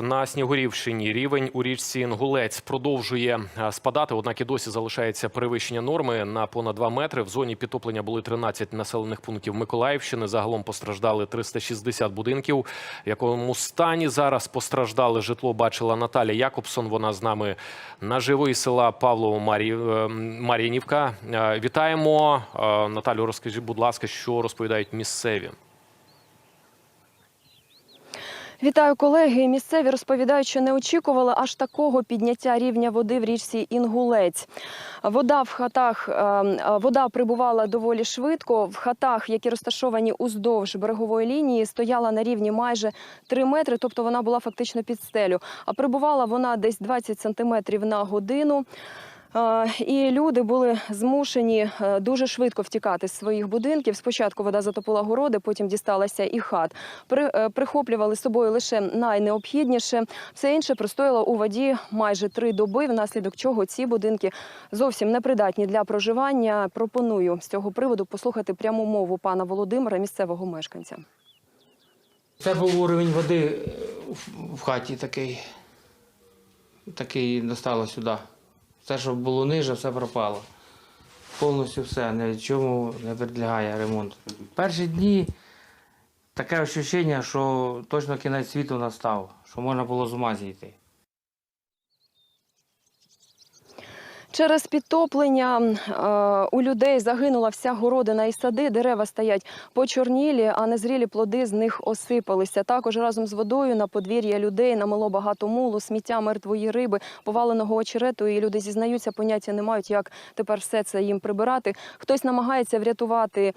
На Снігурівщині рівень у річці Інгулець продовжує е, спадати, однак і досі залишається перевищення норми на понад 2 метри. В зоні підтоплення були 13 населених пунктів Миколаївщини. Загалом постраждали 360 будинків. В якому стані зараз постраждали житло, бачила Наталя Якобсон. Вона з нами наживо із села Павлово е, Мар'їнівка. Е, Вітаємо. Наталю, розкажіть, будь ласка, що розповідають місцеві. Вітаю колеги. Місцеві розповідають, що не очікували аж такого підняття рівня води в річці Інгулець. Вода в хатах е, вода прибувала доволі швидко. В хатах, які розташовані уздовж берегової лінії, стояла на рівні майже 3 метри, тобто вона була фактично під стелю. А прибувала вона десь 20 сантиметрів на годину. Е, І люди були змушені е, дуже швидко втікати з своїх будинків. Спочатку вода затопила городи, потім дісталася і хат. Е, прихоплювали з собою лише найнеобхідніше. Все інше простояло у воді майже три доби, внаслідок чого ці будинки зовсім непридатні для проживання. Пропоную з цього приводу послухати пряму мову пана Володимира, місцевого мешканця. Це був уровень води в хаті такий. Такий достало сюди. Все, що було ниже, все пропало. Повністю все, нічому не підлягає ремонту. Перші дні таке відчуття, що точно кінець світу настав, що можна було з ума зійти. Через підтоплення е, у людей загинула вся городина і сади. Дерева стоять почорнілі, а незрілі плоди з них осипалися. Також разом з водою на подвір'я людей намело багато мулу, сміття мертвої риби, поваленого очерету. І люди зізнаються, поняття не мають, як тепер все це їм прибирати. Хтось намагається врятувати е,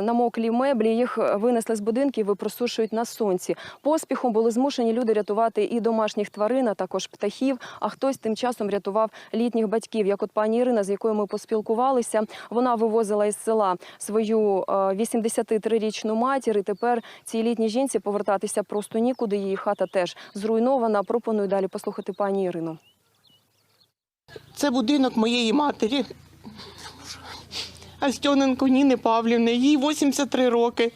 намоклі меблі. Їх винесли з будинків і просушують на сонці. Поспіхом були змушені люди рятувати і домашніх тварин, а також птахів. А хтось тим часом рятував літніх батьків. Як от пані Ірина, з якою ми поспілкувалися, вона вивозила із села свою е, 83-річну матір. І тепер цій літній жінці повертатися просто нікуди. Її хата теж зруйнована. Пропоную далі послухати пані Ірину. Це будинок моєї матері. Альстьоненко Ніни Павлівни. Їй 83 роки.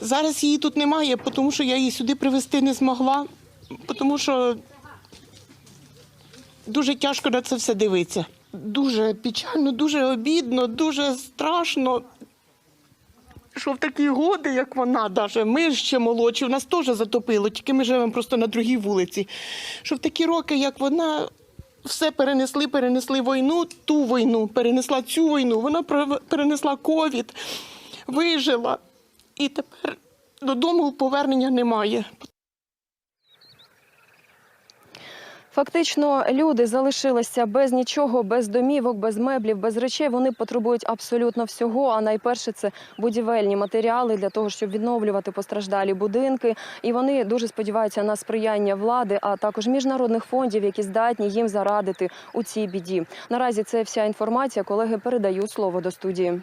Зараз її тут немає, тому що я її сюди привезти не змогла, тому що дуже тяжко на це все дивитися. Дуже печально, дуже обідно, дуже страшно. Що в такі годи, як вона, даже ми ще молодші, в нас теж затопило, тільки ми живемо просто на другій вулиці. Що в такі роки, як вона, все перенесли, перенесли війну, ту війну, перенесла цю війну, вона перенесла ковід, вижила. І тепер додому повернення немає. Фактично, люди залишилися без нічого, без домівок, без меблів, без речей. Вони потребують абсолютно всього. А найперше це будівельні матеріали для того, щоб відновлювати постраждалі будинки. І вони дуже сподіваються на сприяння влади, а також міжнародних фондів, які здатні їм зарадити у цій біді. Наразі це вся інформація. Колеги передаю слово до студії.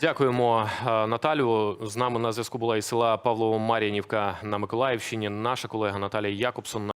Дякуємо, е, Наталю. З нами на зв'язку була із села Павлово Мар'їнівка на Миколаївщині. Наша колега Наталія Якобсон.